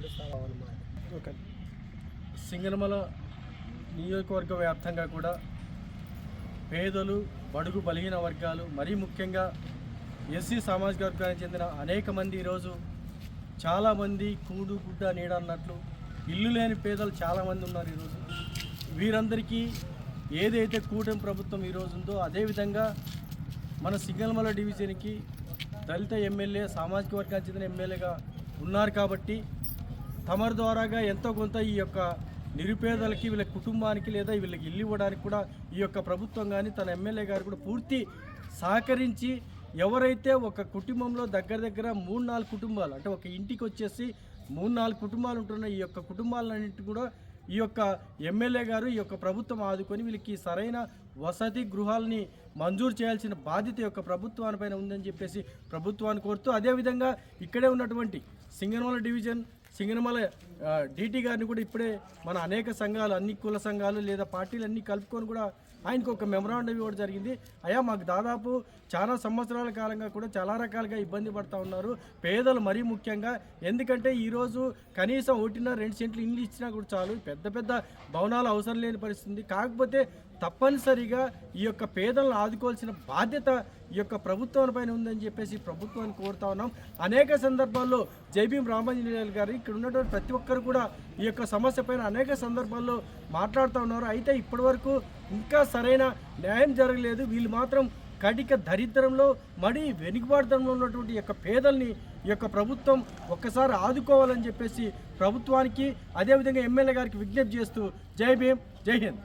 రెండు స్థలం అన్నమాట ఓకే. సింగనమల నియోజకవర్గ వ్యాప్తంగా కూడా పేదలు బడుగు బలహీన వర్గాలు మరీ ముఖ్యంగా ఎస్సీ సామాజిక వర్గానికి చెందిన అనేక మంది ఈరోజు చాలామంది కూడు గుడ్డ నీడ అన్నట్లు ఇల్లు లేని పేదలు చాలామంది ఉన్నారు ఈరోజు. వీరందరికీ ఏదైతే కూటమి ప్రభుత్వం ఈరోజు ఉందో అదేవిధంగా మన సింగనమల డివిజన్కి దళిత ఎమ్మెల్యే సామాజిక వర్గానికి చెందిన ఎమ్మెల్యేగా ఉన్నారు కాబట్టి తమరి ద్వారాగా ఎంతో కొంత ఈ యొక్క నిరుపేదలకి వీళ్ళ కుటుంబానికి లేదా వీళ్ళకి ఇల్లు ఇవ్వడానికి కూడా ఈ యొక్క ప్రభుత్వం కానీ తన ఎమ్మెల్యే గారు కూడా పూర్తి సహకరించి ఎవరైతే ఒక కుటుంబంలో దగ్గర దగ్గర మూడు నాలుగు కుటుంబాలు అంటే ఒక ఇంటికి వచ్చేసి మూడు నాలుగు కుటుంబాలు ఉంటున్న ఈ యొక్క కుటుంబాలన్నింటి కూడా ఈ యొక్క ఎమ్మెల్యే గారు ఈ యొక్క ప్రభుత్వం ఆదుకొని వీళ్ళకి సరైన వసతి గృహాలని మంజూరు చేయాల్సిన బాధ్యత యొక్క ప్రభుత్వానిపైన ఉందని చెప్పేసి ప్రభుత్వాన్ని కోరుతూ అదేవిధంగా ఇక్కడే ఉన్నటువంటి సింగనోల డివిజన్ సింగనమల డీటీ గారిని కూడా ఇప్పుడే మన అనేక సంఘాలు అన్ని కుల సంఘాలు లేదా పార్టీలు అన్నీ కలుపుకొని కూడా ఆయనకు ఒక మెమరాండం ఇవ్వడం జరిగింది. అయ్యా మాకు దాదాపు చాలా సంవత్సరాల కాలంగా కూడా చాలా రకాలుగా ఇబ్బంది పడుతూ ఉన్నారు. పేదలు మరీ ముఖ్యంగా. ఎందుకంటే ఈరోజు కనీసం ఒకటిన్నర రెండు సెంట్లు ఇల్లు ఇచ్చినా కూడా చాలు. పెద్ద పెద్ద భవనాలు అవసరం లేని పరిస్థితి. కాకపోతే తప్పనిసరిగా ఈ యొక్క పేదలను ఆదుకోవాల్సిన బాధ్యత ఈ యొక్క ప్రభుత్వం పైన ఉందని చెప్పేసి ప్రభుత్వాన్ని కోరుతా ఉన్నాం. అనేక సందర్భాల్లో జైభీం రామాంజనేయులు గారు ఇక్కడ ఉన్నటువంటి ప్రతి ఒక్కరు కూడా ఈ యొక్క సమస్య పైన అనేక సందర్భాల్లో మాట్లాడుతూ ఉన్నారు. అయితే ఇప్పటివరకు ఇంకా సరైన న్యాయం జరగలేదు. వీళ్ళు మాత్రం కటిక దరిద్రంలో మడి వెనుకబాటుతనంలో ఉన్నటువంటి యొక్క పేదల్ని ఈ యొక్క ప్రభుత్వం ఒక్కసారి ఆదుకోవాలని చెప్పేసి ప్రభుత్వానికి అదేవిధంగా ఎమ్మెల్యే గారికి విజ్ఞప్తి చేస్తూ జై భీమ్ జై హింద్.